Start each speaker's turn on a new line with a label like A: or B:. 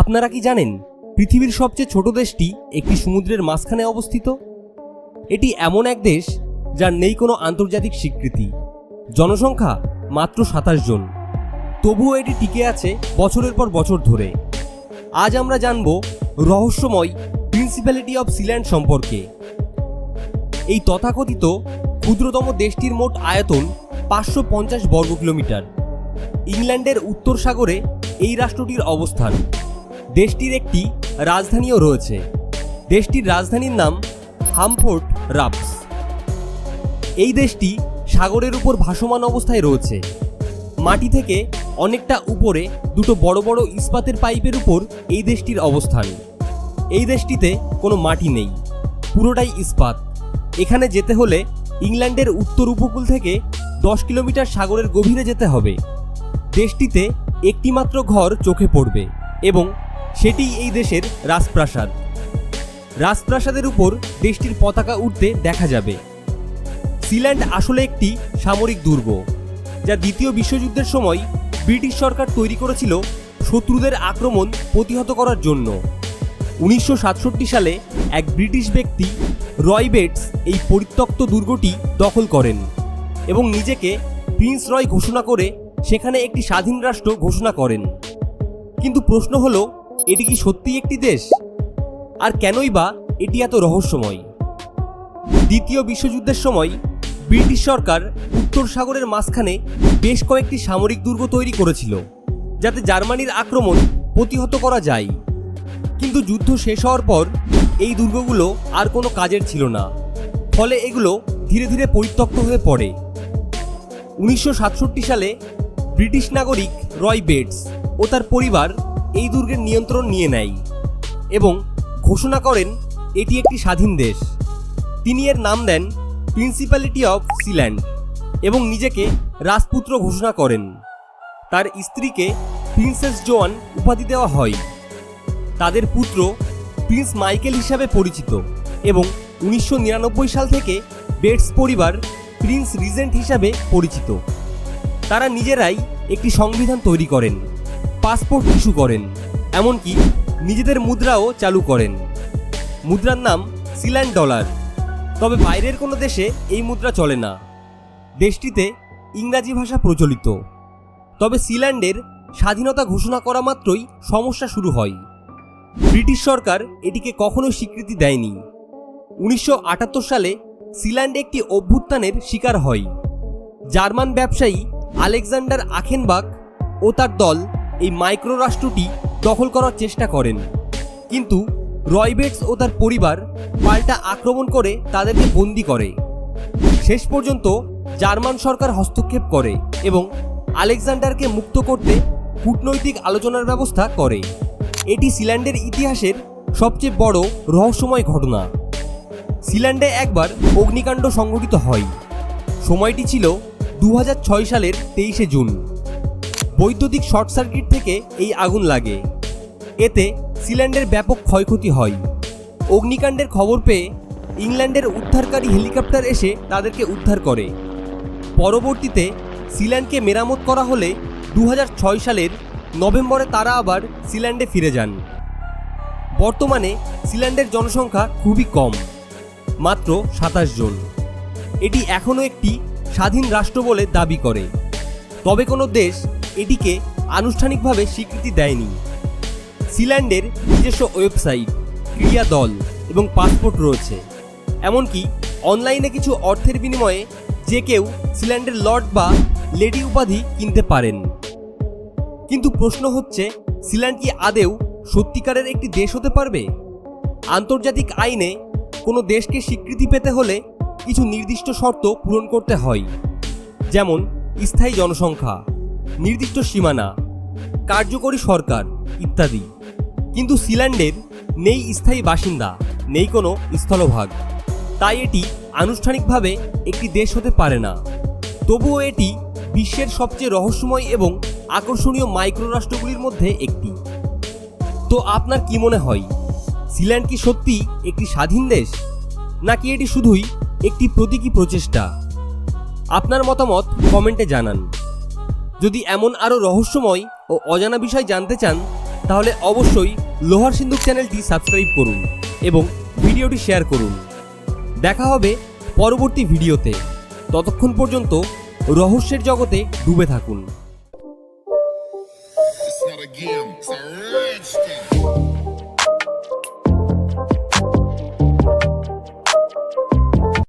A: আপনারা কি জানেন, পৃথিবীর সবচেয়ে ছোট দেশটি একটি সমুদ্রের মাঝখানে অবস্থিত? এটি এমন এক দেশ যার নেই কোনো আন্তর্জাতিক স্বীকৃতি। জনসংখ্যা মাত্র সাতাশ জন। তবুও এটি টিকে আছে বছরের পর বছর ধরে। আজ আমরা জানব রহস্যময় প্রিন্সিপ্যালিটি অফ সিল্যান্ড সম্পর্কে। এই তথাকথিত ক্ষুদ্রতম দেশটির মোট আয়তন পাঁচশো পঞ্চাশ বর্গ কিলোমিটার ইংল্যান্ডের উত্তর সাগরে এই রাষ্ট্রটির অবস্থান। দেশটির একটি রাজধানীও রয়েছে। দেশটির রাজধানীর নাম হামফোর্ট রাপস এই দেশটি সাগরের উপর ভাসমান অবস্থায় রয়েছে। মাটি থেকে অনেকটা উপরে দুটো বড় বড় ইস্পাতের পাইপের উপর এই দেশটির অবস্থান। এই দেশটিতে কোনো মাটি নেই, পুরোটাই ইস্পাত। এখানে যেতে হলে ইংল্যান্ডের উত্তর উপকূল থেকে দশ কিলোমিটার সাগরের গভীরে যেতে হবে। দেশটিতে একটিমাত্র ঘর চোখে পড়বে এবং সেটিই এই দেশের রাজপ্রাসাদ। রাজপ্রাসাদের উপর দেশটির পতাকা উঠতে দেখা যাবে। সিল্যান্ড আসলে একটি সামরিক দুর্গ, যা দ্বিতীয় বিশ্বযুদ্ধের সময় ব্রিটিশ সরকার তৈরি করেছিল শত্রুদের আক্রমণ প্রতিহত করার জন্য। উনিশশো সাতষট্টি সালে এক ব্রিটিশ ব্যক্তি রয় বেটস এই পরিত্যক্ত দুর্গটি দখল করেন এবং নিজেকে প্রিন্স রয় ঘোষণা করে সেখানে একটি স্বাধীন রাষ্ট্র ঘোষণা করেন। কিন্তু প্রশ্ন হলো এটি কি সত্যিই একটি দেশ? আর কেনই বা এটি এত রহস্যময়? দ্বিতীয় বিশ্বযুদ্ধের সময় ব্রিটিশ সরকার উত্তর সাগরের মাঝখানে বেশ কয়েকটি সামরিক দুর্গ তৈরি করেছিল, যাতে জার্মানির আক্রমণ প্রতিহত করা যায়। কিন্তু যুদ্ধ শেষ হওয়ার পর এই দুর্গগুলো আর কোনো কাজের ছিল না, ফলে এগুলো ধীরে ধীরে পরিত্যক্ত হয়ে পড়ে। উনিশশো সাতষট্টি সালে ব্রিটিশ নাগরিক রয় বেটস ও তার পরিবার এই দুর্গের নিয়ন্ত্রণ নিয়ে নেয় এবং ঘোষণা করেন এটি একটি স্বাধীন দেশ। তিনি এর নাম দেন প্রিন্সিপ্যালিটি অফ সিল্যান্ড এবং নিজেকে রাজপুত্র ঘোষণা করেন। তার স্ত্রীকে প্রিন্সেস জোয়ান উপাধি দেওয়া হয়। তাদের পুত্র প্রিন্স মাইকেল হিসাবে পরিচিত এবং উনিশশো নিরানব্বই সাল থেকে বেটস পরিবার প্রিন্স রিজেন্ট হিসাবে পরিচিত। তারা নিজেরাই একটি সংবিধান তৈরি করেন। পাসপোর্ট ইস্যু করেন, এমনকি নিজেদের মুদ্রাও চালু করেন। মুদ্রার নাম সিল্যান্ড ডলার। তবে বাইরের কোনো দেশে এই মুদ্রা চলে না। দেশটিতে ইংরাজি ভাষা প্রচলিত। তবে সিল্যান্ডের স্বাধীনতা ঘোষণা করা মাত্রই সমস্যা শুরু হয়। ব্রিটিশ সরকার এটিকে কখনো স্বীকৃতি দেয়নি। উনিশশো আটাত্তর সালে সিল্যান্ড একটি অভ্যুত্থানের শিকার হয়। জার্মান ব্যবসায়ী আলেকজান্ডার আখেনবাক ও তার দল এই মাইক্রো রাষ্ট্রটি দখল করার চেষ্টা করেন। কিন্তু রয়বেটস ও তার পরিবার পাল্টা আক্রমণ করে তাদেরকে বন্দি করে। শেষ পর্যন্ত জার্মান সরকার হস্তক্ষেপ করে এবং আলেকজান্ডারকে মুক্ত করতে কূটনৈতিক আলোচনার ব্যবস্থা করে। এটি সিল্যান্ডের ইতিহাসের সবচেয়ে বড় রহস্যময় ঘটনা। সিল্যান্ডে একবার অগ্নিকাণ্ড সংঘটিত হয়। সময়টি ছিল দু হাজার ছয় সালের তেইশে জুন। বৈদ্যুতিক শর্ট সার্কিট থেকে এই আগুন লাগে। এতে সিল্যান্ডের ব্যাপক ক্ষয়ক্ষতি হয়। অগ্নিকাণ্ডের খবর পেয়ে ইংল্যান্ডের উদ্ধারকারী হেলিকপ্টার এসে তাদেরকে উদ্ধার করে। পরবর্তীতে সিল্যান্ডকে মেরামত করা হলে দু হাজার ছয় সালের নভেম্বরে তারা আবার সিল্যান্ডে ফিরে যান। বর্তমানে সিল্যান্ডের জনসংখ্যা খুবই কম, মাত্র সাতাশ জন। এটি এখনও একটি স্বাধীন রাষ্ট্র বলে দাবি করে। তবে কোনো দেশ এটিকে আনুষ্ঠানিকভাবে স্বীকৃতি দেয়নি। সিল্যান্ডের নিজস্ব ওয়েবসাইট ক্রিয়া দল এবং পাসপোর্ট রয়েছে। এমনকি অনলাইনে কিছু অর্থের বিনিময়ে যে কেউ সিল্যান্ডের লর্ড বা লেডি উপাধি কিনতে পারেন। কিন্তু প্রশ্ন হচ্ছে, সিল্যান্ড কি আদেও সত্যিকারের একটি দেশ হতে পারবে? আন্তর্জাতিক আইনে কোনো দেশকে স্বীকৃতি পেতে হলে কিছু নির্দিষ্ট শর্ত পূরণ করতে হয়, যেমন স্থায়ী জনসংখ্যা। নির্দিষ্ট সীমানা, কার্যকরী সরকার ইত্যাদি। কিন্তু সিল্যান্ডের নেই স্থায়ী বাসিন্দা, নেই কোনো স্থলভাগ। তাই এটি আনুষ্ঠানিকভাবে একটি দেশ হতে পারে না। তবুও এটি বিশ্বের সবচেয়ে রহস্যময় এবং আকর্ষণীয় মাইক্রো রাষ্ট্রগুলির মধ্যে একটি। তো আপনার কি মনে হয়, সিল্যান্ড কি সত্যি একটি স্বাধীন দেশ, নাকি এটি শুধুই একটি প্রতীকী প্রচেষ্টা? আপনার মতামত কমেন্টে জানান। যদি এমন আরও রহস্যময় ও অজানা বিষয় জানতে চান, তাহলে অবশ্যই লোহার সিন্ধুক চ্যানেলটি সাবস্ক্রাইব করুন এবং ভিডিওটি শেয়ার করুন। দেখা হবে পরবর্তী ভিডিওতে। ততক্ষণ পর্যন্ত রহস্যের জগতে ডুবে থাকুন।